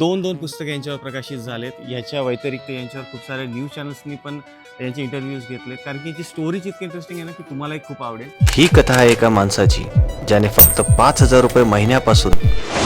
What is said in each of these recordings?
दोन दोन पुस्तकं यांच्यावर प्रकाशित झालेत. याच्या व्यतिरिक्त यांच्यावर खूप साऱ्या न्यूज चॅनल्सनी पण यांचे इंटरव्ह्यूज घेतले कारण की याची स्टोरीच इतकी इंटरेस्टिंग आहे ना की तुम्हालाही खूप आवडेल. ही कथा आहे एका माणसाची ज्याने फक्त पाच हजार रुपये महिन्यापासून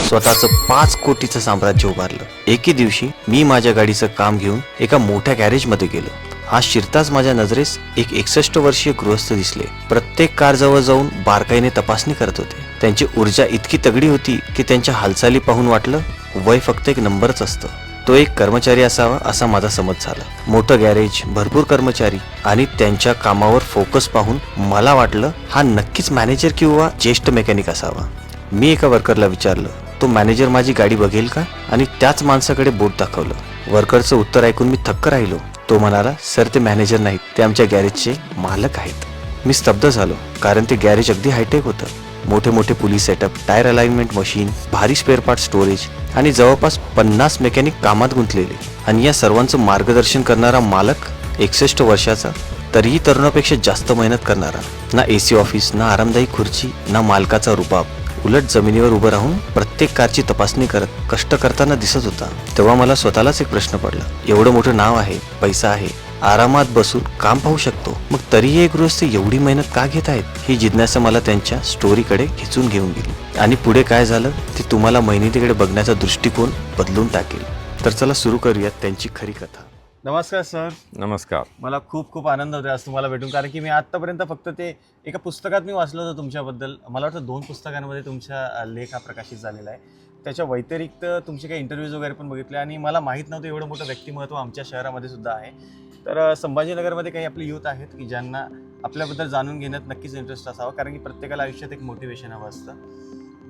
स्वतःचं पाच कोटीचं साम्राज्य उभारलं. एके दिवशी मी माझ्या गाडीचं काम घेऊन एका मोठ्या गॅरेजमध्ये गेलो. हा शिरताच माझ्या नजरेस एक एकसष्ट वर्षीय गृहस्थ दिसले. प्रत्येक कारजवळ जाऊन बारकाईने तपासणी करत होते. त्यांची ऊर्जा इतकी तगडी होती की त्यांच्या हालचाली पाहून वाटलं वय फक्त एक नंबरच असतं. तो एक कर्मचारी असावा असा माझा समज झाला. मोठं गॅरेज भरपूर कर्मचारी आणि त्यांच्या कामावर फोकस पाहून मला वाटलं हा नक्कीच मॅनेजर किंवा ज्येष्ठ मेकॅनिक असावा. मी एका वर्करला विचारलं तो मॅनेजर माझी गाडी बघेल का? आणि त्याच माणसाकडे बोट दाखवलं. वर्करचं उत्तर ऐकून मी थक्क राहिलो. तो म्हणाला सर ते मॅनेजर नाहीत. ते आमच्या गॅरेजचे मालक आहेत. मी स्तब्ध झालो कारण ते गॅरेज अगदी हायटेक होतं. मोठे मोठे police setup tyre alignment machine भारी स्पेअर पार्ट स्टोरेज आणि जवळपास पन्नास मेकॅनिक कामात गुंतलेले. आणि या सर्वांचं मार्गदर्शन करणारा मालक एकसष्ट वर्षाचा तरीही तरुणापेक्षा जास्त मेहनत करणारा. ना ए सी ऑफिस ना आरामदायी खुर्ची ना मालकाचा रुबाब. उलट जमिनीवर उभं राहून प्रत्येक कारची तपासणी करत कष्ट करताना दिसत होता. तेव्हा मला स्वतःलाच एक प्रश्न पडला. एवढं मोठं नाव आहे पैसा आहे आरामात बसून काम पाहू शकतो. मग तरीही एक गृहस्थ एवढी मेहनत का घेत आहेत? ही जिज्ञासा मला त्यांच्या स्टोरीकडे खिचून घेऊन गेली. आणि पुढे काय झालं? ते तुम्हाला मेहनतीकडे बघण्याचा दृष्टिकोन बदलून टाकेल. तर चला सुरू करूयात त्यांची खरी कथा. नमस्कार सर. नमस्कार. मला खूप खूप आनंद होतो आज तुम्हाला भेटून. कारण की मी आत्तापर्यंत फक्त ते एका पुस्तकात मी वाचलं होतं तुमच्याबद्दल. मला वाटतं दोन पुस्तकांमध्ये तुमचा अ, लेख हा प्रकाशित झालेला आहे. त्याच्या व्यतिरिक्त तुमचे काही इंटरव्ह्यूज वगैरे पण बघितले. आणि मला माहीत नव्हतं एवढं मोठं व्यक्तिमत्व आमच्या शहरामध्ये सुद्धा आहे. तर संभाजीनगरमध्ये काही आपले यूथ आहेत की ज्यांना आपल्याबद्दल जाणून घेण्यात नक्कीच इंटरेस्ट असावा कारण की प्रत्येकाला आयुष्यात एक मोटिवेशन हवं असतं.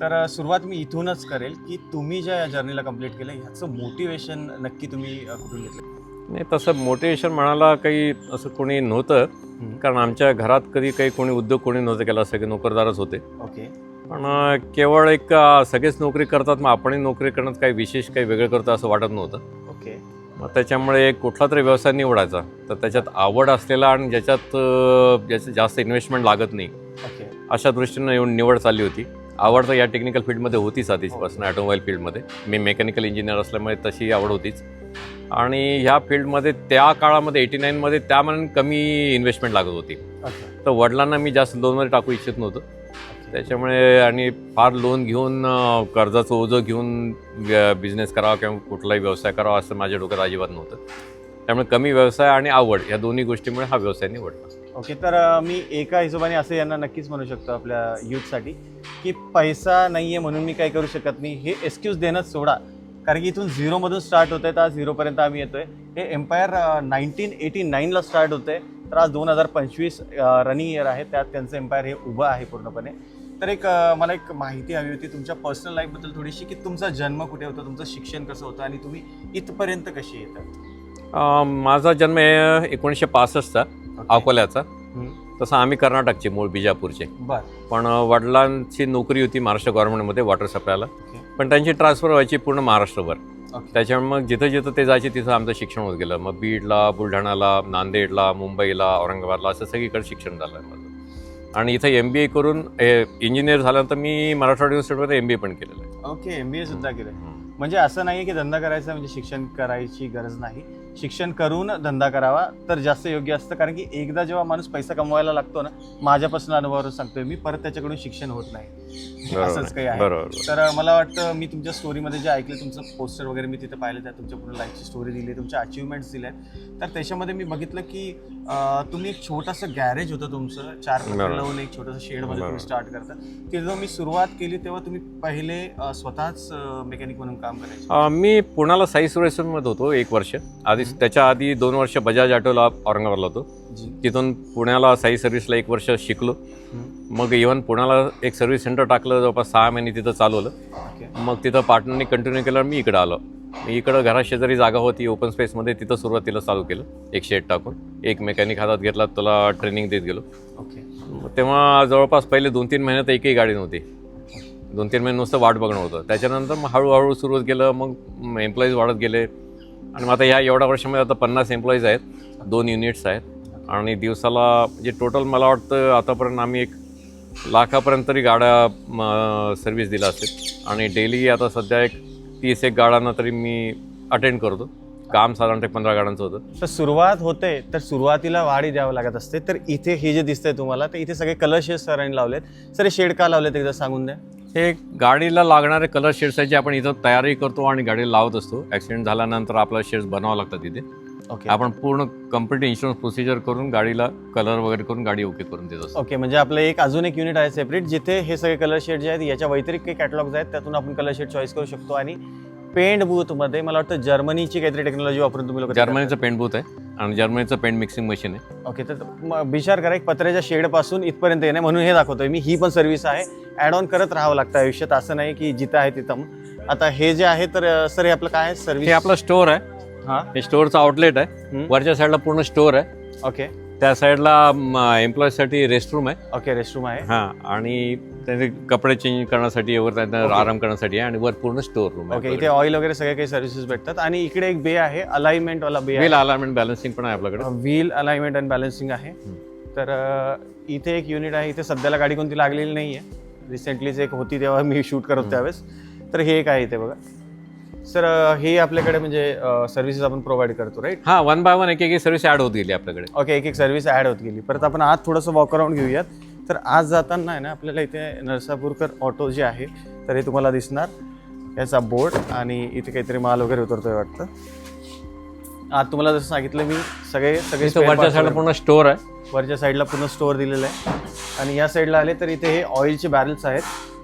तर सुरुवात मी इथूनच करेल की तुम्ही ज्या जर्नीला कंप्लीट केलं ह्याचं मोटिवेशन नक्की तुम्ही कुठून घेतलं? नाही तसं मोटिवेशन म्हणायला काही असं कोणी नव्हतं. कारण आमच्या घरात कधी काही कोणी उद्योग कोणी नव्हतं केला सगळे नोकरदारच होते. ओके. पण केवळ एक सगळेच नोकरी करतात मग आपणही नोकरी करण्यात काही विशेष काही वेगळं करतो असं वाटत नव्हतं. मग त्याच्यामुळे कुठला तरी व्यवसाय निवडायचा. तर त्याच्यात आवड असलेला आणि ज्याच्यात ज्याचं जास्त इन्व्हेस्टमेंट लागत नाही ओके अशा दृष्टीनं येऊन निवड चालली होती. आवड तर या टेक्निकल फील्डमध्ये होतीच आधीचपासून ऑटोमोबाईल फील्डमध्ये मी मेकॅनिकल इंजिनियर असल्यामुळे तशी आवड होतीच. आणि ह्या फील्डमध्ये त्या काळामध्ये एटी नाईनमध्ये त्या मनाने कमी इन्व्हेस्टमेंट लागत होती. तर वडिलांना मी जास्त लोनमध्ये टाकू इच्छित नव्हतं. त्याच्यामुळे आणि फार लोन घेऊन कर्जाचं ओझं घेऊन बिझनेस करावा किंवा कुठलाही व्यवसाय करावा असं माझ्या डोक्यात अजिबात नव्हतं. त्यामुळे कमी व्यवसाय आणि आवड या दोन्ही गोष्टीमुळे हा व्यवसाय निवडला. ओके तर मी एका हिशोबाने असं यांना नक्कीच म्हणू शकतो आपल्या यूथसाठी की पैसा नाही आहे म्हणून मी काय करू शकत नाही. हे एक्सक्यूज देणं सोडा. कारण की इथून झिरोमधून स्टार्ट होतं आहे तर आज झिरोपर्यंत आम्ही येतो आहे हे एम्पायर नाईन्टीन एटी नाईनला स्टार्ट होतं आहे तर आज दोन हजार पंचवीस रनिंग इयर आहे. त्यात त्यांचं एम्पायर हे उभं आहे पूर्णपणे. तर एक मला एक माहिती हवी होती तुमच्या पर्सनल लाईफबद्दल थोडीशी की तुमचा जन्म कुठे होता तुमचं शिक्षण कसं होतं आणि तुम्ही इथपर्यंत कशी येतात माझा जन्म आहे एकोणीसशे पासष्टचा अकोल्याचा. तसं आम्ही कर्नाटकचे मूळ बिजापूरचे. पण वडिलांची नोकरी होती महाराष्ट्र गव्हर्नमेंटमध्ये वॉटर सप्लायला पण त्यांची ट्रान्सफर व्हायची पूर्ण महाराष्ट्रभर. त्याच्यामुळे मग जिथं जिथं ते जायचे तिथं आमचं शिक्षण होत गेलं. मग बीडला बुलढाणाला नांदेडला मुंबईला औरंगाबादला असं सगळीकडे शिक्षण झालं. माझं आणि इथं एम बी ए करून इंजिनियर झाल्यानंतर मी मराठवाडा युनिव्हर्सिटीमध्ये एम बी ए पण केलेलं आहे. ओके एम बी ए सुद्धा केलं म्हणजे असं नाही की धंदा करायचा म्हणजे शिक्षण करायची गरज नाही. शिक्षण करून धंदा करावा तर जास्त योग्य असतं. कारण की एकदा जेव्हा माणूस पैसा कमवायला लागतो ना माझ्यापासून अनुभवावर सांगतोय मी परत त्याच्याकडून शिक्षण होत नाही. असंच काही आहे. तर मला वाटतं मी तुमच्या स्टोरीमध्ये जे ऐकलं तुमचं पोस्टर वगैरे मी तिथे पाहिलं त्या तुमच्या पूर्ण लाईफची स्टोरी दिली तुमच्या अचिव्हमेंट्स दिल्या. तर त्याच्यामध्ये मी बघितलं की तुम्ही एक छोटंसं गॅरेज होतं तुमचं चार. लावून एक छोटंसं शेडमध्ये तुम्ही बरोबर. स्टार्ट करता. ते जेव्हा मी सुरुवात केली तेव्हा तुम्ही पहिले स्वतःच मेकॅनिक म्हणून काम करायचे. मी पुण्याला साई सुरेशमध्ये होतो एक वर्ष. आधी हम्म. त्याच्या आधी दोन वर्ष बजाज ऑटोला औरंगाबादला होतो. तिथून पुण्याला साई सर्व्हिसला एक वर्ष शिकलो. मग इव्हन पुण्याला एक सर्व्हिस सेंटर टाकलं जवळपास सहा महिने तिथं चालवलं. मग तिथं पार्टनरनी कंटिन्यू केल्यावर मी इकडं आलो. मी इकडं घरा शेजारी जागा होती ओपन स्पेसमध्ये तिथं सुरुवातीला चालू केलं एक शेड टाकून. एक मेकॅनिक हातात घेतला तुला ट्रेनिंग देत गेलो. तेव्हा जवळपास पहिले दोन तीन महिन्यात एकही गाडी नव्हती. दोन तीन महिने नुसतं वाट बघणं होतं. त्याच्यानंतर मग हळूहळू सुरुवात केलं मग एम्प्लॉईज वाढत गेले. आणि मग आता ह्या एवढ्या वर्षामध्ये आता पन्नास एम्प्लॉईज आहेत दोन युनिट्स आहेत. आणि दिवसाला म्हणजे टोटल मला वाटतं आतापर्यंत आम्ही एक लाखापर्यंत तरी गाड्या सर्व्हिस दिला असेल आणि डेली आता सध्या एक तीस एक गाड्यांना तरी मी अटेंड करतो. काम साधारणतः पंधरा गाड्यांचं होतं. तर सुरुवात होते तर सुरुवातीला वाढी द्यावं लागत असते. तर इथे हे जे दिसतंय तुम्हाला तर इथे सगळे कलर सरांनी लावलेत. सर शेड का लावलेत एकदा सांगून द्या. हे गाडीला लागणारे कलर शेड्स आहेत जे आपण इथं तयारी करतो आणि गाडीला लावत असतो. ॲक्सिडेंट झाल्यानंतर आपल्याला शेड्स बनावं लागतात तिथे ओके आपण पूर्ण कंप्लीट इन्शुरन्स प्रोसिजर करून गाडीला कलर वगैरे करून गाडी ओके करून देत असतो. ओके म्हणजे आपलं एक अजून एक युनिट आहे सेपरेट जिथे हे सगळे कलर शेड जे आहेत याच्या व्यतिरिक्त कॅटलॉग्स आहेत त्यातून आपण कलर शेड चॉईस करू शकतो. आणि पेंट बूथमध्ये मला वाटतं जर्मनीची काहीतरी टेक्नॉलॉजी वापरून तुम्ही लोक जर्मनीचं पेंट बूथ आहे आणि जर्मनीचं पेंट मिक्सिंग मशीन आहे. ओके तर विचार करा एक पत्र्याच्या शेडपासून इथपर्यंत येणे म्हणून हे दाखवतोय मी. ही पण सर्व्हिस आहे. ॲड ऑन करत राहावं लागतं आयुष्यात. असं नाही की जिथं आहे तिथं. आता हे जे आहे तर सर हे आपलं काय आहे? हे सर्व्हिस आपलं स्टोअर आहे. हां? हे स्टोअरचं आउटलेट आहे. हम्म. वरच्या साईडला पूर्ण स्टोअर आहे. ओके त्या साईडला एम्प्लॉईजसाठी रेस्टरूम आहे. ओके रेस्टरूम आहे. हा आणि त्यांचे कपडे चेंज करण्यासाठी वर त्यांना Okay. आराम करण्यासाठी आहे आणि वर पूर्ण स्टोअर रूम ओके इथे ऑइल वगैरे सगळे काही सर्व्हिसेस भेटतात. आणि इकडे एक बे आहे अलाइनमेंट वाला बे व्हील अलार्मेंट बॅलन्सिंग पण आहे आपल्याकडे. व्हील अलाइनमेंट अँड बॅलन्सिंग आहे. तर अ, इथे एक युनिट आहे. इथे सध्याला गाडी कोणती लागलेली नाही आहे रिसेंटलीच एक होती तेव्हा मी शूट करत त्यावेळेस. तर हे एक आहे इथे बघा. सर हे आपल्याकडे म्हणजे सर्व्हिसेस आपण प्रोव्हाइड करतो राईट हा वन बाय वन एक एक सर्व्हिस ऍड होत गेली आपल्याकडे. ओके एक एक सर्व्हिस ॲड होत गेली. परत आपण आज थोडंसं वॉक अराउंड घेऊयात. तर आज जाताना आहे ना आपल्याला इथे नरसापूरकर ऑटो जे आहे तर हे तुम्हाला दिसणार. याचा बोर्ड आणि इथे काहीतरी माल वगैरे उतरतोय वाटतं. आज तुम्हाला जसं सांगितलं मी सगळे सगळे वरच्या साईडला पूर्ण स्टोअर आहे. वरच्या साईडला पूर्ण स्टोअर दिलेलं आहे. आणि या साईडला आले तर इथे हे ऑइलचे बॅरल्स आहेत.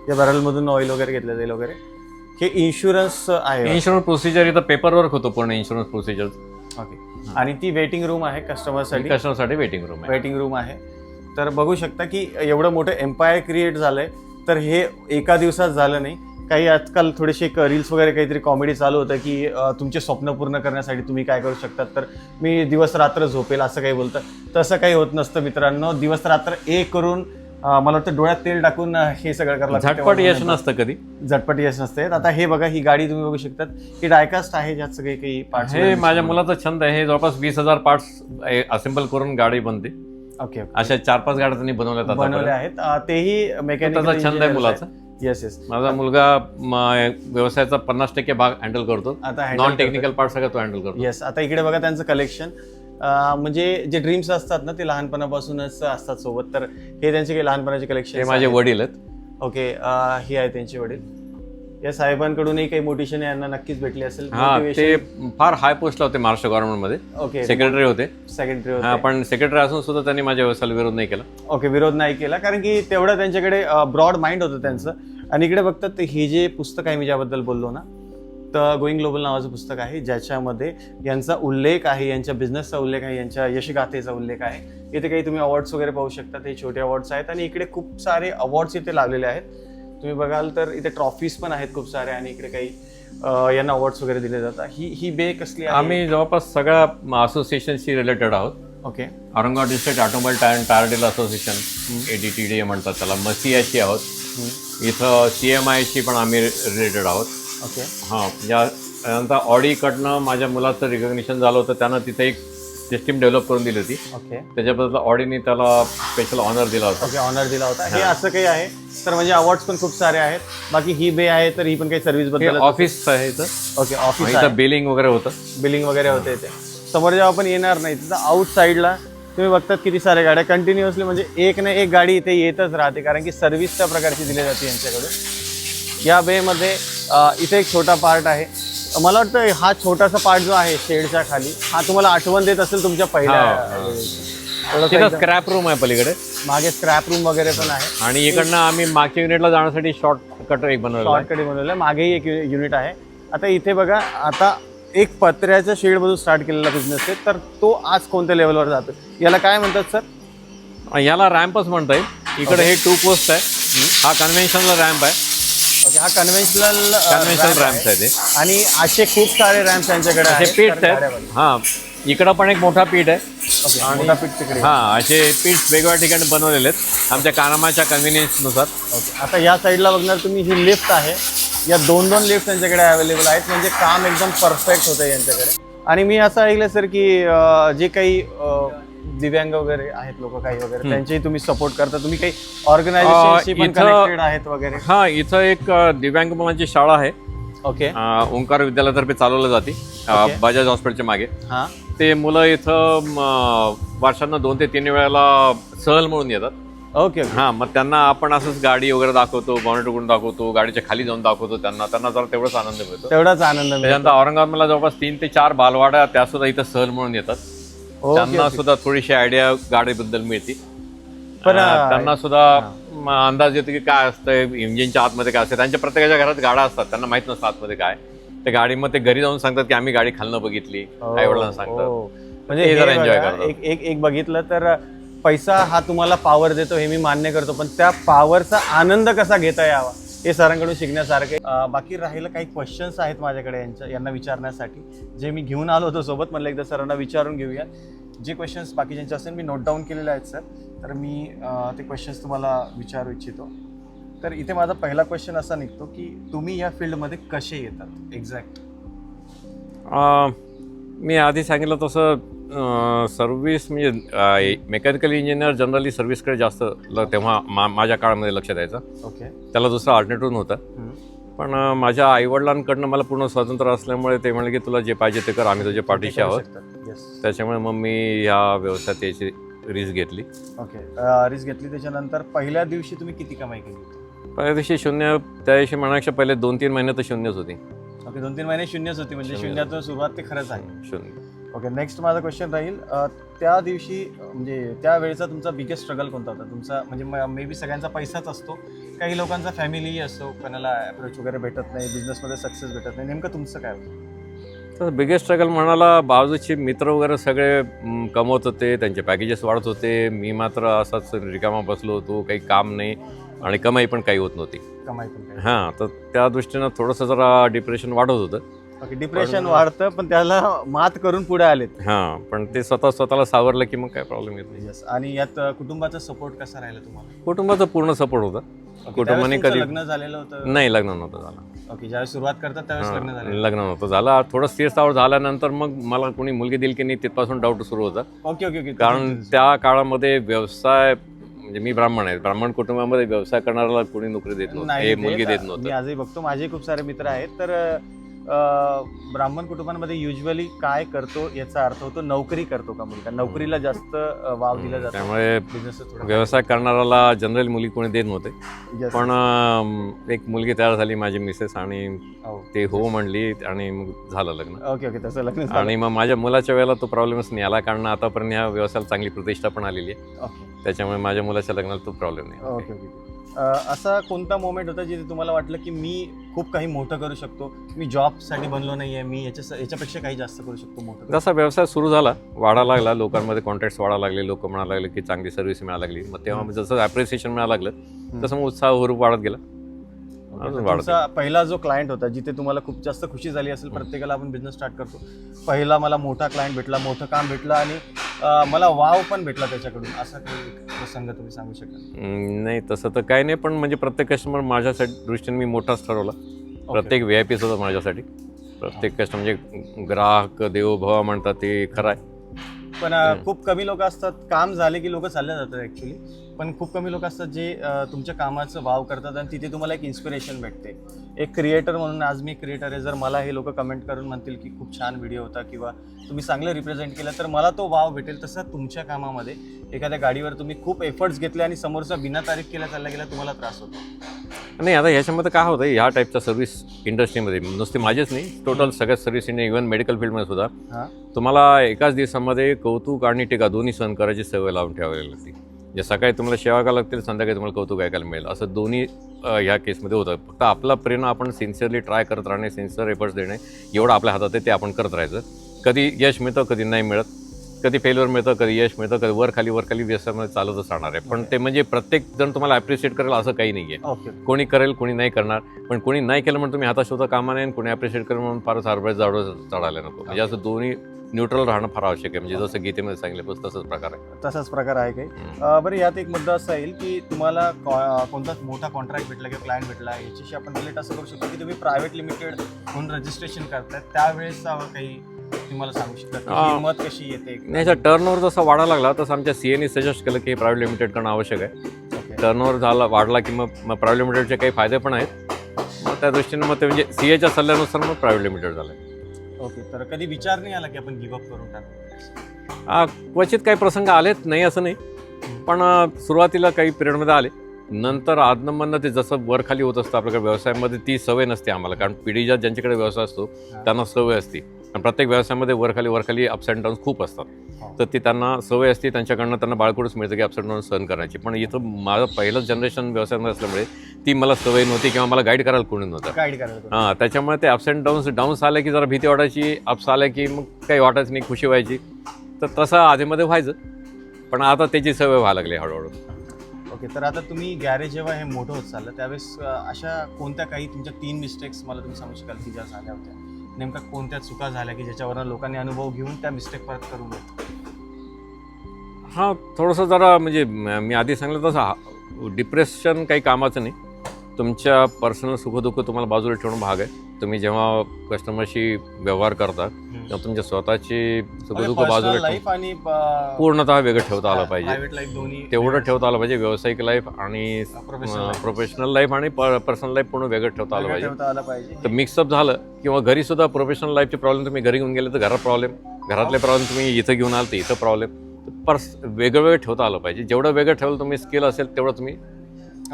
या बॅरलमधून ऑइल वगैरे घेतलं जाईल वगैरे. हे इन्शुरन्स आहे. इन्शुरन्स प्रोसिजर इथं पेपर वर्क होतो पूर्ण इन्शुरन्स प्रोसिजर ओके आणि ती वेटिंग रूम आहे कस्टमरसाठी कस्टमरसाठी वेटिंग रूम आहे. वेटिंग रूम आहे. तर बघू शकता की एवढं मोठं एम्पायर क्रिएट झालंय. तर हे एका दिवसात झालं नाही. काही आजकाल थोडेसे एक रील्स वगैरे काहीतरी कॉमेडी चालू होतं की तुमचे स्वप्न पूर्ण करण्यासाठी तुम्ही काय करू शकतात. तर मी दिवस रात्र झोपेल असं काही बोलतं. तसं काही होत नसतं मित्रांनो. दिवस रात्र एक करून मला वाटतं डोळ्यात तेल टाकून हे सगळं करायला. झटपट यश नसतं कधी. झटपट यश नसते. आता हे बघा ही गाडी तुम्ही बघू शकतात. ही डायकास्ट आहे ज्यात सगळे काही पार्ट्स हे माझ्या मुलाचा छंद आहे. हे जवळपास वीस हजार पार्ट्स असेंबल करून गाडी बनते. ओके अशा चार पाच गाड्या त्यांनी बनवल्यात बनवले आतापर्यंत. आहेत. तेही मेकॅनिकल त्याचा छंद आहे मुलाचा. येस येस माझा मुलगा व्यवसायाचा पन्नास टक्के भाग हँडल करतो. आता नॉन टेक्निकल पार्ट सगळं तो हँडल करतो. येस आता इकडे बघा त्यांचं कलेक्शन म्हणजे जे ड्रीम्स असतात ना ते लहानपणापासूनच असतात सोबत. तर हे त्यांचे काही लहानपणाचे हे कलेक्शन माझे वडील आहेत. ओके हे आहे त्यांचे वडील. या साहेबांकडूनही काही मोटिवेशन यांना नक्कीच भेटली असेल. हा ते फार हाय पोस्टला होते महाराष्ट्र गव्हर्नमेंटमध्ये ओके सेक्रेटरी होते. सेकंडरी हा पण सेक्रेटरी असून सुद्धा त्यांनी माझ्या व्यवसायाला विरोध नाही केला. ओके विरोध नाही केला. कारण की तेवढं त्यांच्याकडे ब्रॉड माइंड होतं त्यांचं. आणि इकडे बघतात ते हे जे पुस्तक आहे मी ज्याबद्दल बोललो ना तर गोईंग ग्लोबल नावाचं पुस्तक आहे ज्याच्यामध्ये यांचा उल्लेख आहे यांच्या बिझनेसचा उल्लेख आहे यांच्या यशगाथेचा उल्लेख आहे. इथे काही तुम्ही अवॉर्ड्स वगैरे पाहू शकता हे छोटे अवॉर्ड्स आहेत आणि इकडे खूप सारे अवॉर्ड्स इथे लावलेले आहेत. तुम्ही बघाल तर इथे ट्रॉफीज पण आहेत खूप सारे आणि इकडे काही यांना अवॉर्ड्स वगैरे दिले जातात. ही ही बे कसली आहे? आम्ही जवळपास सगळ्या असोसिएशनशी रिलेटेड आहोत. Okay. Aurangabad district automobile tyre tyre dealer association A D T D म्हणतात त्याला मसियाची आहोत. इथं सी एम आयशी पण आम्ही रिलेटेड आहोत. ओके हां या त्यानंतर ऑडीकडनं माझ्या मुलाचं रिकग्निशन झालं होतं त्यानं तिथे एक सिस्टीम डेव्हलप करून दिली होती. ओके त्याच्याबद्दल ऑडीने त्याला स्पेशल ऑनर दिला होता. ओके ऑनर दिला होता. हे असं काही आहे. तर म्हणजे अवॉर्ड्स पण खूप सारे आहेत. बाकी ही बे आहे तर ही पण काही सर्व्हिसबद्दल ऑफिस आहे इथं. ओके ऑफिस इथं बिलिंग वगैरे होतं. बिलिंग वगैरे होते ते समोर जेव्हा आपण येणार नाही तिथं आउट साईडला तुम्ही बघतात किती साऱ्या गाड्या. कंटिन्युअसली म्हणजे एक ना एक गाडी इथे येतच राहते कारण की सर्व्हिस त्या प्रकारची दिली जाते यांच्याकडून. या बेमध्ये इथे एक छोटा पार्ट आहे. मला वाटतं हा छोटासा पार्ट जो आहे शेडच्या खाली हा तुम्हाला आठवण देत असेल तुमच्या पहिल्या हा. एकदम- स्क्रॅप रूम आहे पलीकडे. मागे स्क्रॅप रूम वगैरे पण आहे. आणि इकडनं आम्ही मागच्या युनिटला जाण्यासाठी शॉर्ट कट एक बनवलेला आहे. शॉर्टकडे बनवलं मागेही एक युनिट आहे. आता इथे बघा आता एक पत्र्याच्या शेडमधून स्टार्ट केलेला बिझनेस आहे. तर तो आज कोणत्या लेवलवर जातो याला काय म्हणतात सर याला रॅम्पच म्हणता येईल इकडे हे टू पोस्ट आहे. हा कन्व्हेन्शनल रॅम्प आहे. ओके हा कन्व्हेन्शनल कन्व्हेन्शनल रॅम्प आहे. ते आणि असे खूप सारे रॅम्प त्यांच्याकडे असे. पीठ आहेत. हा. इकडं पण एक मोठा पीठ आहे. मोठा पीठ तिकडे. हा असे पीठ वेगवेगळ्या ठिकाणी बनवलेले आहेत. आमच्या कानामाच्या कन्व्हिनियन्सनुसार ओके आता या साईडला बघणार तुम्ही ही लिफ्ट आहे. या दोन दोन लिफ्ट त्यांच्याकडे अवेलेबल आहेत. म्हणजे काम एकदम परफेक्ट होतं यांच्याकडे. आणि मी असं ऐकलं सर की जे काही दिव्यांग वगैरे आहेत लोक काही वगैरे त्यांचेही तुम्ही सपोर्ट करता. तुम्ही काही कनेक्टेड आहेत वगैरे? हा इथं एक दिव्यांग मुलांची शाळा आहे. ओके. ओंकार विद्यालयातर्फे चालवलं जाते. बजाज हॉस्पिटलच्या मागे. हां. ते मुलं इथं वर्षांना दोन ते तीन वेळेला सहल म्हणून येतात. ओके हा मग त्यांना आपण असंच गाडी वगैरे दाखवतो बॉनेट उघडून दाखवतो गाडीच्या खाली जाऊन दाखवतो त्यांना. त्यांना जरा तेवढाच आनंद मिळतो. तेवढाच आनंद मिळतो. त्याच्यानंतर औरंगाबादला जवळपास तीन ते चार बालवाड्या त्या सुद्धा इथं सहल म्हणून येतात. त्यांना. सुद्धा थोडीशी आयडिया गाडीबद्दल मिळते. पण, अं, त्यांना सुद्धा म, अंदाज येतो की काय असतं इंजिनच्या आतमध्ये काय असतं त्यांच्या प्रत्येकाच्या घरात गाड्या असतात त्यांना माहीत नसतं आतमध्ये काय. ते गाडी मग ते घरी जाऊन सांगतात की आम्ही गाडी खालनं बघितली. आई वडिलांना सांगतात. हो. म्हणजे ते हे जरा enjoy बघा, करतात. एक एक एक बघितलं तर पैसा हा तुम्हाला पॉवर देतो हे मी मान्य करतो पण त्या पॉवरचा आनंद कसा घेता यावा हे सरांकडून शिकण्यासारखे. बाकी राहिलं काही क्वेश्चन्स आहेत माझ्याकडे यांच्या यांना विचारण्यासाठी. जे मी घेऊन आलो होतो सोबत म्हणलं एकदा सरांना विचारून घेऊया. जे क्वेश्चन्स बाकीच्यांचे असेल मी नोट डाऊन केलेले आहेत सर. तर मी ते क्वेश्चन्स तुम्हाला विचारू इच्छितो. तर इथे माझा पहिला क्वेश्चन असा निघतो की तुम्ही या फील्डमध्ये कसे येतात? एक्झॅक्ट मी आधी सांगितलं तसं सर्व्हिस म्हणजे मेकॅनिकल इंजिनियर जनरली सर्व्हिसकडे जास्त ल- तेव्हा मा माझ्या काळामध्ये लक्ष द्यायचं. ओके. त्याला दुसरा अल्टरनेटिव्ह नव्हता पण माझ्या आईवडिलांकडनं मला पूर्ण स्वातंत्र्य असल्यामुळे ते म्हणले की तुला जे पाहिजे ते कर आम्ही तुझ्या पाठीशी आहोत. त्याच्यामुळे मग मी ह्या व्यवसायात याची रिस्क घेतली. ओके. रिस्क घेतली. त्याच्यानंतर पहिल्या दिवशी तुम्ही किती कमाई केली? पहिल्या दिवशी शून्य त्या दिवशी म्हणण्यापेक्षा पहिले दोन तीन महिने तर शून्यच होती. ओके दोन तीन महिने शून्यच होती. म्हणजे शून्य. शून्यातून सुरुवात ते खरंच आहे. शून्य. ओके नेक्स्ट माझा क्वेश्चन राहील. त्या दिवशी म्हणजे त्या वेळेचा तुमचा बिगेस्ट स्ट्रगल कोणता होता? तुमचा म्हणजे मे बी सगळ्यांचा पैसाच असतो काही लोकांचा फॅमिलीही असतो कोणाला अप्रोच वगैरे भेटत नाही बिझनेसमध्ये सक्सेस भेटत नाही. नेमकं तुमचं काय होतं? तर बिगेस्ट स्ट्रगल म्हणाला बाजूचे मित्र वगैरे सगळे कमवत होते त्यांचे पॅकेजेस वाढत होते. मी मात्र असाच रिकामा बसलो होतो काही काम नाही आणि कमाई पण काही होत नव्हती. कमाई पण हां तर त्या दृष्टीनं थोडंसं जरा डिप्रेशन वाढत होतं. डिप्रेशन वाढतं पण त्याला मात करून पुढे आलेत. हां पण ते स्वतः स्वतःला सावरलं की मग काय प्रॉब्लेम येत नाही. येस आणि यात अ, कुटुंबाचा सपोर्ट कसा राहिला तुम्हाला? कुटुंबाचा पूर्ण सपोर्ट होता. कुटुंबाने त्यावेळेस तुमचं कधी लग्न झालेलं होतं? नाही लग्न नव्हतं झालं. ओके ज्यावेळेस सुरुवात करतात त्यावेळेस लग्न हां, झालं लग्न नव्हतं झालं. थोडं स्थिर स्थावर झाल्यानंतर मग मला कोणी मुलगी दिली की नाही तिथपासून डाऊट सुरू होता. ओके ओके ओके कारण त्या काळामध्ये व्यवसाय म्हणजे मी ब्राह्मण आहे. ब्राह्मण कुटुंबामध्ये व्यवसाय करणाऱ्याला कोणी नोकरी देत नव्हतं. नाही हे देत. मुलगी देत मी नव्हतं. आजही बघतो. माझे खूप सारे मित्र आहेत. तर अं, ब्राह्मण कुटुंबांमध्ये युजली काय करतो याचा अर्थ होतो नोकरी करतो का मुलगा? नोकरीला जास्त वाव दिला जातो. त्यामुळे बिझनेस व्यवसाय करणाऱ्याला जनरल मुली कोणी देत नव्हते. पण एक मुलगी तयार झाली माझी मिसेस आणि हो. ते हो म्हणली आणि मग झालं लग्न. ओके ओके तसं लग्न. आणि मग माझ्या मुलाच्या वेळेला तो प्रॉब्लेमच नाही आला कारण आतापर्यंत ह्या व्यवसायाला चांगली प्रतिष्ठा पण आलेली आहे. त्याच्यामुळे माझ्या मुलाच्या लग्नाला तो प्रॉब्लेम नाही. ओके ओके असा कोणता मोमेंट होता जिथे तुम्हाला वाटलं की मी खूप काही मोठं करू शकतो? मी जॉबसाठी बनलो नाहीये मी याच्या याच्यापेक्षा काही जास्त करू शकतो मोठं जसा व्यवसाय सुरू झाला वाढायला लागला लोकांमध्ये कॉन्टॅक्ट वाढायला लागले लोक म्हणायला लागले की चांगली सर्व्हिस मिळायला लागली. मग तेव्हा जसं अप्रिसिएशन मिळायला लागलं तसं मग उत्साह वाढत गेला. अजून तर वाढत तुमचा पहिला जो क्लायंट होता जिथे तुम्हाला खूप जास्त खुशी झाली असेल प्रत्येकाला आपण बिझनेस स्टार्ट करतो. पहिला मला मोठा क्लायंट भेटला मोठं काम भेटलं आणि अं, मला वाव पण भेटला त्याच्याकडून. असा काही प्रसंग तुम्ही सांगू शकाल? हम्म, नाही तसं तर काही नाही पण म्हणजे प्रत्येक कस्टमर माझ्यासाठी दृष्टीने मी मोठाच ठरवला प्रत्येक व्ही आय पीच होता माझ्यासाठी. प्रत्येक कस्टमर म्हणजे ग्राहक देवोभव म्हणतात ते खरं आहे. पण अं, खूप कमी लोक असतात. काम झाले की लोक चालले जातात ऍक्च्युली पण खूप कमी लोक असतात जे तुमच्या कामाचं वाव करतात आणि तिथे तुम्हाला एक इन्स्पिरेशन भेटते. एक क्रिएटर म्हणून आज मी क्रिएटर आहे. जर मला हे लोक कमेंट करून म्हणतील की खूप छान व्हिडिओ होता किंवा तुम्ही चांगलं रिप्रेझेंट केलं तर मला तो वाव भेटेल तसं तुमच्या कामामध्ये. एखाद्या गाडीवर तुम्ही खूप एफर्ट्स घेतले आणि समोरचा बिना तारीफ केला चालला गेला तुम्हाला त्रास होतो. नाही आता ह्याच्यामध्ये काय होतं ह्या टाईपच्या सर्व्हिस इंडस्ट्रीमध्ये नुसते माझेच नाही टोटल सगळ्याच सर्व्हिस इंडिया इव्हन मेडिकल फील्डमध्ये सुद्धा. तुम्हाला एकाच दिवसामध्ये कौतुक आणि टीका दोन्ही सहन करायची सवय लावून ठेवावी लागते जे सकाळी तुम्हाला सेवा करायला लागतील संध्याकाळी तुम्हाला कौतुक ऐकायला मिळेल. असं दोन्ही ह्या केसमध्ये होतं. फक्त आपला प्रेरणा आपण सिन्सिअरली ट्राय करत राहणे सिन्सिअर एफर्ट्स देणे एवढं आपल्या हातात आहे ते आपण करत राहायचं. कधी यश मिळतं कधी नाही मिळत. कधी फेल्युअर मिळतं कधी यश मिळतं कधी वर खाली वर खाली व्यवसायामध्ये चालतच राहणार आहे. पण ते म्हणजे प्रत्येक जण तुम्हाला अप्रिशिएट करेल असं काही नाही आहे ओके कोणी करेल कोणी नाही करणार. पण कोणी नाही केलं म्हणून तुम्ही हातात होता कामा नाही कोणी अप्रिशिएट करेल म्हणून फारच हरभर जाडं चढायला नको. म्हणजे असं दोन्ही न्यूट्रल राहणं फार आवश्यक आहे. म्हणजे जसं गीतेमध्ये सांगितलं तसंच प्रकार आहे. तसाच प्रकार आहे काही. बरं यात एक मुद्दा असा येईल की तुम्हाला कॉ- कोणता मोठा कॉन्ट्रॅक्ट भेटला किंवा क्लायंट भेटला याच्याशी आपण रिलेट असं करू शकतो की तुम्ही प्रायव्हेट लिमिटेड म्हणून रजिस्ट्रेशन करताय. त्यावेळेस काही तुम्हाला सांगू शकता कशी येते? याचा टर्नओव्हर जसा वाढायला लागला तसं आमच्या सीएने सजेस्ट केलं की प्रायव्हेट लिमिटेड करणं आवश्यक आहे. टर्नओव्हर झाला वाढला की मग प्रायव्हेट लिमिटेडचे काही फायदे पण आहेत. मग त्या दृष्टीने मग ते म्हणजे सी एच्या सल्ल्यानुसार मग प्रायव्हेट लिमिटेड झालं ओके तर कधी विचार नाही आला की आपण गिव्हअप करून टाकू? क्वचित काही प्रसंग आलेत नाही असं नाही. पण सुरुवातीला काही पिरियडमध्ये आले. नंतर आदनमधनं ते जसं वर खाली होत असतं आपल्याकडे व्यवसायामध्ये ती सवय नसते आम्हाला. कारण पिढीच्या ज्यांच्याकडे व्यवसाय असतो त्यांना सवय असते. आणि प्रत्येक व्यवसायामध्ये वरखाली वरखाली अप्स अँड डाऊन्स खूप असतात. तर ती त्यांना सवय असते त्यांच्याकडनं त्यांना बाळकडूच मिळतं की अप्स अँड डाऊन सहन करायची. पण इथं माझं पहिलंच जनरेशन व्यवसायामध्ये असल्यामुळे ती मला सवय नव्हती किंवा मला गाईड करायला कोणी नव्हतं. गाईड करायला हां त्याच्यामुळे ते अप्स अँड डाऊन्स डाऊन्स आले की जरा भीती वाटायची अप्स आले की मग काही वाटायचं नाही खुशी व्हायची. तर तसं आधीमध्ये व्हायचं पण आता त्याची सवय व्हायला लागली हळूहळू. ओके तर आता तुम्ही गॅरेज जेव्हा हे मोठं होत चाललं त्यावेळेस अशा कोणत्या काही तुमच्या तीन मिस्टेक्स मला तुम्ही सांगू शकाल की ज्या झाल्या होत्या? नेमका कोणत्या चुका झाल्या की ज्याच्यावर लोकांनी अनुभव घेऊन त्या मिस्टेक परत करू नये हां थोडंसं जरा म्हणजे मी आधी सांगितलं तसं डिप्रेशन काही कामाचं नाही. तुमच्या पर्सनल सुखदुःख तुम्हाला बाजूला ठेवणं भाग आहे. तुम्ही जेव्हा कस्टमरशी व्यवहार करता तेव्हा तुमच्या स्वतःची सुखदुःख बाजूला ठेवून लाईफ आणि पूर्णतः वेगळं ठेवता आलं पाहिजे. तेवढं ठेवता आलं पाहिजे व्यावसायिक लाईफ आणि प्रोफेशनल लाईफ आणि पर्सनल लाईफ पूर्ण वेगळं ठेवता आलं वेगळं पाहिजे. ठेवता आलं पाहिजे. तर मिक्सअप झालं किंवा घरी सुद्धा प्रोफेशनल लाईफचे प्रॉब्लेम तुम्ही घरी घेऊन गेले तर घरात प्रॉब्लेम घरातले प्रॉब्लेम तुम्ही इथं घेऊन आल तर इथं प्रॉब्लेम पर्स वेगळं वेगळं ठेवता आलं पाहिजे. जेवढं वेगळं ठेवलं तुम्ही स्किल असेल तेवढं तुम्ही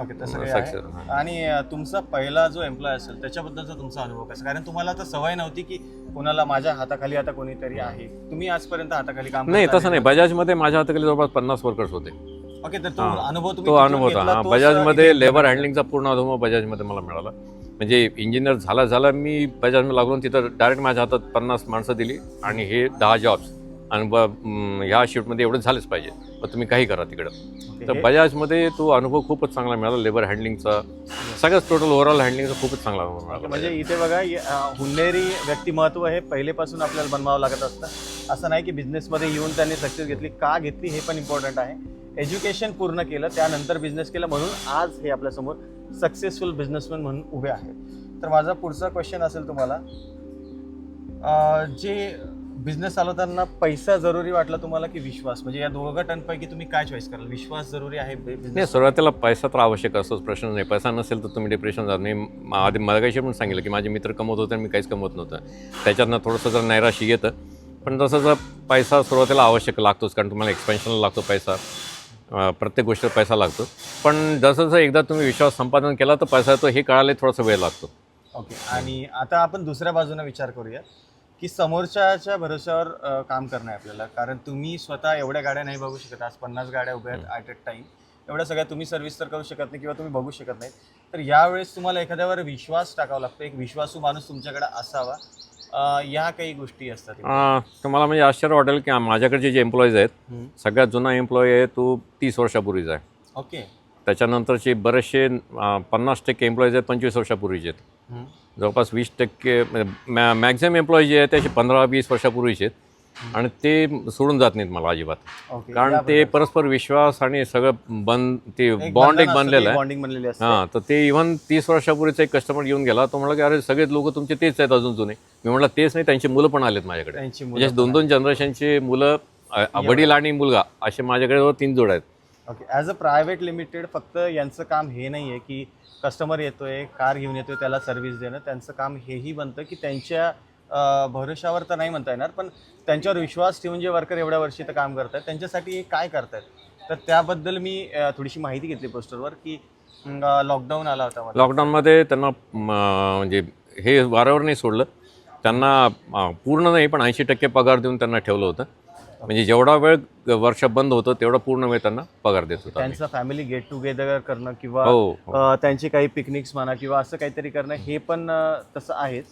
ओके तसं काही आहे. सक्सेस आणि अं, तुमचा पहिला जो एम्प्लॉय असेल त्याच्याबद्दलचा तुमचा अनुभव कसा? कारण तुम्हाला तर सवय नव्हती की कोणाला माझ्या हाताखाली आता कोणीतरी आहे. तुम्ही आजपर्यंत हाताखाली काम नाही करता तसं नाही. बजाजमध्ये माझ्या हाताखाली जवळपास पन्नास वर्कर्स होते. ओके तर तो हां. अनुभव तुम्ही तो तिथून अनुभव होता. घेतला, हां तोच, बजाजमध्ये लेबर हँडलिंगचा पूर्ण अनुभव बजाजमध्ये मला मिळाला. म्हणजे इंजिनियर झाला झाला मी बजाजमध्ये लागून तिथं डायरेक्ट माझ्या हातात पन्नास माणसं दिली आणि हे दहा जॉब्स आणि ब- म, ह्या शिफ्टमध्ये एवढं झालंच पाहिजे. मग तुम्ही काही करा तिकडं. तर बजाजमध्ये तो अनुभव खूपच चांगला मिळाला लेबर हँडलिंगचा सगळ्याच टोटल ओव्हरऑल हँडलिंगचा खूपच चांगला अनुभव मिळाला. म्हणजे इथे बघा हुंडेरी व्यक्तिमत्व हे पहिलेपासून आपल्याला बनवावं लागत असतं. असं नाही की बिझनेसमध्ये येऊन त्यांनी सक्सेस घेतली का घेतली हे पण इम्पॉर्टंट आहे. एज्युकेशन पूर्ण केलं त्यानंतर बिझनेस केला म्हणून आज हे आपल्यासमोर सक्सेसफुल बिझनेसमॅन म्हणून उभे आहेत. तर माझा पुढचा क्वेश्चन असेल तुम्हाला जे बिझनेस चालवताना पैसा जरुरी वाटला तुम्हाला की विश्वास? म्हणजे या दोघं टनपैकी तुम्ही काय चॉईस कराल? विश्वास जरुरी आहे नाही सुरुवातीला पैसा तर आवश्यक असतोच प्रश्न नाही. पैसा नसेल तर तुम्ही डिप्रेशन जात नाही. म- आधी मगाशी पण सांगितलं की माझे मित्र कमवत होते आणि मी काहीच कमवत नव्हतं. त्याच्यातनं थोडंसं जर नैराशी येतं पण जसं जर पैसा सुरुवातीला आवश्यक लागतोच कारण तुम्हाला एक्सपेन्शनला लागतो पैसा. अं, प्रत्येक गोष्टीत पैसा लागतो. पण जसं जसं एकदा तुम्ही विश्वास संपादन केला तर पैसा येतो हे कळायला थोडासा वेळ लागतो. ओके आणि आता आपण दुसऱ्या बाजूने विचार करूया. की समोरच्याच्या भरोश्यावर अ, काम करणं आहे आपल्याला. कारण तुम्ही स्वतः एवढ्या गाड्या नाही बघू शकत. आज पन्नास गाड्या उभ्या आहेत ॲट अ टाईम एवढ्या सगळ्या तुम्ही सर्व्हिस तर करू शकत नाही किंवा तुम्ही बघू शकत नाही तर यावेळेस तुम्हाला एखाद्यावर विश्वास टाकावा लागतो. एक विश्वासू माणूस तुमच्याकडे असावा. अ, या काही गोष्टी असतात अं, तुम्हाला म्हणजे आश्चर्य वाटेल की माझ्याकडचे जे एम्प्लॉईज आहेत हम्म. सगळ्यात जुना एम्प्लॉई आहे तो तीस वर्षापूर्वीचा आहे. ओके. त्याच्यानंतरचे बरेचसे अं, पन्नास टक्के एम्प्लॉईज आहेत पंचवीस वर्षापूर्वीचे आहेत. हम्म. जवळपास वीस टक्के मॅ मॅक्झिमम एम्प्लॉई जे आहेत त्याचे पंधरा वीस वर्षापूर्वीचे आहेत. आणि ते सोडून जात नाहीत मला अजिबात. कारण ते परस्पर विश्वास आणि सगळं बंद ते बॉन्ड एक बनलेलं आहे. बॉन्डिंग बनलेली असते. हां तर ते इव्हन तीस वर्षापूर्वीचा एक कस्टमर येऊन गेला तो म्हणला की अरे सगळेच लोक तुमचे तेच आहेत अजून जुने. मी म्हटलं तेच नाही त्यांची मुलं पण आलेत माझ्याकडे. म्हणजे दोन दोन जनरेशनचे मुलं वडील आणि मुलगा असे माझ्याकडे तीन जोड आहेत. Okay as a private limited फक्त यांचं काम हे नाही आहे की कस्टमर येतोय कार घेऊन येतोय त्याला सर्व्हिस देणं त्यांचं काम हेही बनतं की त्यांच्या भरोशावर तर नाही म्हणता येणार पण त्यांच्यावर विश्वास ठेवून जे वर्कर एवढ्या वर्षी इथं काम करतात त्यांच्यासाठी हे काय करतात तर त्याबद्दल मी थोडीशी माहिती घेतली पोस्टरवर की लॉकडाऊन आला होता लॉकडाऊनमध्ये त्यांना म्हणजे हे वारावर नाही सोडलं. त्यांना पूर्ण नाही पण ऐंशी टक्के पगार देऊन त्यांना ठेवलं होतं. म्हणजे जेवढा वेळ वर्कशॉप बंद होतं तेवढा पूर्ण वेळ त्यांना पगार देत होता. त्यांचं फॅमिली गेट टुगेदर करणं किंवा हो हो. त्यांची काही पिकनिक्स म्हणा किंवा असं काहीतरी करणं हे पण तसं आहेच.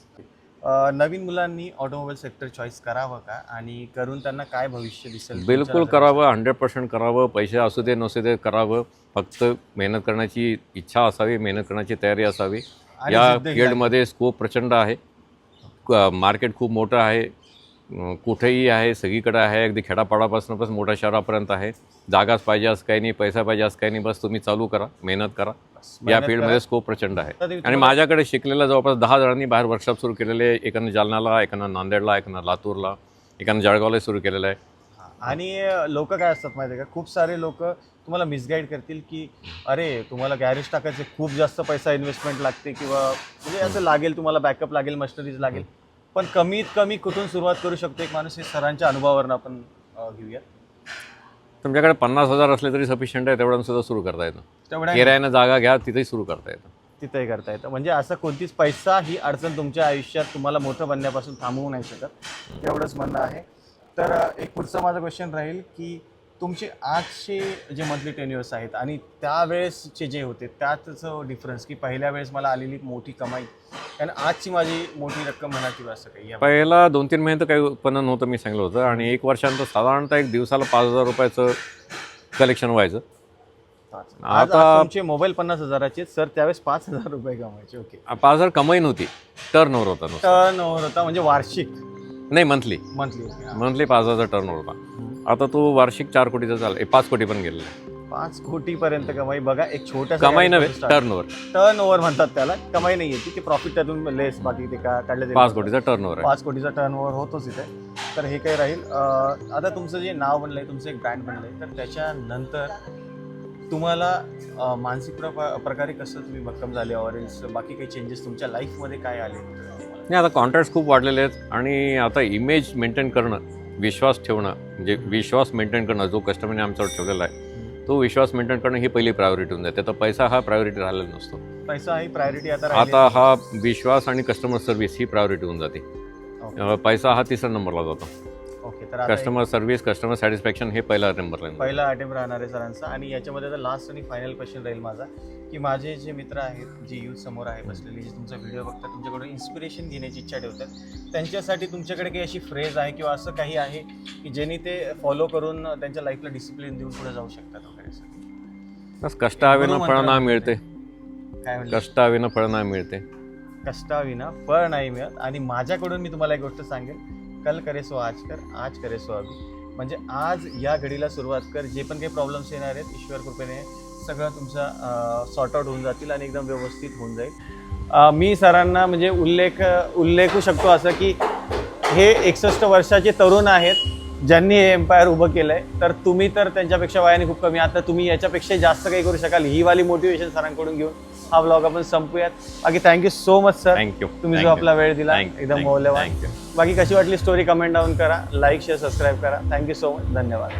नवीन मुलांनी ऑटोमोबाईल सेक्टर चॉईस करावं का? आणि करून त्यांना काय भविष्य दिसेल? बिलकुल करावं हंड्रेड पर्सेंट करावं पैसे असू दे नसू दे करावं. फक्त मेहनत करण्याची इच्छा असावी मेहनत करण्याची तयारी असावी. या फील्डमध्ये स्कोप प्रचंड आहे. मार्केट खूप मोठं आहे. कुठेही आहे सगळीकडे आहे. अगदी खेडापाडापासून पण मोठ्या शहरापर्यंत आहे. जागाच पाहिजे असं काही नाही पैसा पाहिजे असं काही नाही. बस तुम्ही चालू करा मेहनत करा. या फील्डमध्ये स्कोप प्रचंड आहे. आणि माझ्याकडे शिकलेल्या जवळपास दहा जणांनी बाहेर वर्कशॉप सुरू केलेले एकानं जालन्याला एकानं नांदेडला एकानं लातूरला एकानं जळगावला सुरू केलेलं आहे. आणि लोक काय असतात माहिती आहे का? खूप सारे लोक तुम्हाला मिसगाईड करतील की अरे तुम्हाला गॅरेज टाकायचे खूप जास्त पैसा इन्व्हेस्टमेंट लागते किंवा म्हणजे असं लागेल तुम्हाला बॅकअप लागेल मशिनरीज लागेल. पण कमीत कमी कुठून सुरुवात करू शकतो एक माणूस हे सरांच्या अनुभवावरून आपण घेऊया तुमच्याकडे पन्नास हजार असले तरी सफिशियंट आहे तेवढं सुद्धा सुरू करता येतं. तेवढ्या किरायानं जागा घ्या तिथेही सुरू करता येतं. तिथंही करता येतं. म्हणजे असं कोणतीच पैसा ही अडचण तुमच्या आयुष्यात तुम्हाला मोठं बनण्यापासून थांबवू नाही शकत. एवढंच म्हणणं आहे. तर एक पुढचा माझा क्वेश्चन राहील की तुमचे आजचे जे मंथली टेन्युअर्स आहेत आणि त्यावेळेसचे जे होते त्यातचं डिफरन्स की पहिल्या वेळेस मला आलेली मोठी कमाई आणि आजची माझी मोठी रक्कम म्हणा किंवा असं काही या- पहिला दोन तीन महिने तर काही उत्पन्न नव्हतं मी सांगितलं होतं आणि एक वर्षानंतर साधारणतः एक दिवसाला पाच हजार रुपयाचं कलेक्शन व्हायचं. पाच. आज आता- आज तुमचे मोबाईल पन्नास हजाराचे आहेत, सर त्यावेळेस पाच हजार रुपये कमायचे ओके पाच हजार कमाई नव्हती. टर्न ओव्हर होता नुसता. टर्न ओव्हर होता म्हणजे वार्षिक. नाही मंथली मंथली मंथली पाच हजार टर्न ओव्हर होता आता तो वार्षिक चार कोटीचा चाल पाच कोटी पण गेलेला आहे. पाच कोटी पर्यंत कमाई. बघा एक छोट्या कमाई नव्हे टर्न ओव्हर टर्न ओव्हर म्हणतात त्याला. कमाई नाही येते ते. प्रॉफिट त्यातून लेस बाकी ते का काढले पाच कोटीचा टर्न ओव्हर पाच कोटीचा टर्न ओव्हर होतोच इथे. तर हे काही राहील. आता तुमचं जे नाव बनलंय तुमचं एक ब्रँड बनलंय तर त्याच्यानंतर तुम्हाला मानसिक प्र- प्रकारे कसं तुम्ही भक्कम झाले और बाकी काही चेंजेस तुमच्या लाईफमध्ये काय आले? नाही आता कॉन्ट्रॅक्ट खूप वाढलेले आहेत आणि आता इमेज मेंटेन करणं विश्वास ठेवणं म्हणजे विश्वास मेंटेन करणं जो कस्टमरने आमच्यावर ठेवलेला आहे तो विश्वास मेंटेन करणं ही पहिली प्रायोरिटी होऊन जाते. तर पैसा हा प्रायोरिटी राहिलेला नसतो. पैसा ही प्रायोरिटी आता आता हा विश्वास आणि कस्टमर सर्व्हिस ही प्रायोरिटी होऊन जाते. पैसा हा तिसऱ्या नंबरला जातो. तर कस्टमर सर्व्हिस कस्टमर सॅटिस्फॅक्शन हे पहिला येऊन जातं. पहिला अटेम्प राहणार आहे सरांचा. आणि याच्यामध्ये आता लास्ट आणि फायनल क्वेश्चन राहील माझा की माझे जे मित्र आहेत जे यूथ समोर आहे बसलेले जे तुमचा व्हिडिओ बघतात तुमच्याकडून इन्स्पिरेशन घेण्याची इच्छा ठेवतात त्यांच्यासाठी तुमच्याकडे काही अशी फ्रेज आहे किंवा असं काही आहे की ज्यांनी ते फॉलो करून त्यांच्या लाईफला डिसिप्लिन देऊन पुढे जाऊ शकतात वगैरे कष्टाविना गुरु फळ ना मिळते. काय म्हणलं? कष्टाविना फळ ना मिळते. कष्टाविना फळ नाही मिळत. आणि माझ्याकडून मी तुम्हाला एक गोष्ट सांगेन कल करे सो आज कर आज करे सो अभी. म्हणजे आज या घडीला सुरुवात कर जे पण काही प्रॉब्लेम्स येणार आहेत ईश्वर कृपेने सगळं तुमचं सॉर्ट आउट होऊन जातील आणि एकदम व्यवस्थित होऊन जाईल. मी सरांना म्हणजे उल्लेख उल्लेखू शकतो असं की हे एकसष्ट वर्षाचे तरुण आहेत ज्यांनी हे एम्पायर उभं केलं आहे तर तुम्ही तर त्यांच्यापेक्षा वयाने खूप कमी. आता तुम्ही याच्यापेक्षा जास्त काही करू शकाल. ही वाली मोटिवेशन सरांकडून घेऊन हा ब्लॉग आपण संपूयात. बाकी thank you so much sir thank you तुम्ही जो आपला वेळ दिला एकदम मौल्यवान. बाकी कशी वाटली स्टोरी कमेंट डाऊन करा. लाईक शेअर सबस्क्राईब करा. थँक्यू सो मच धन्यवाद.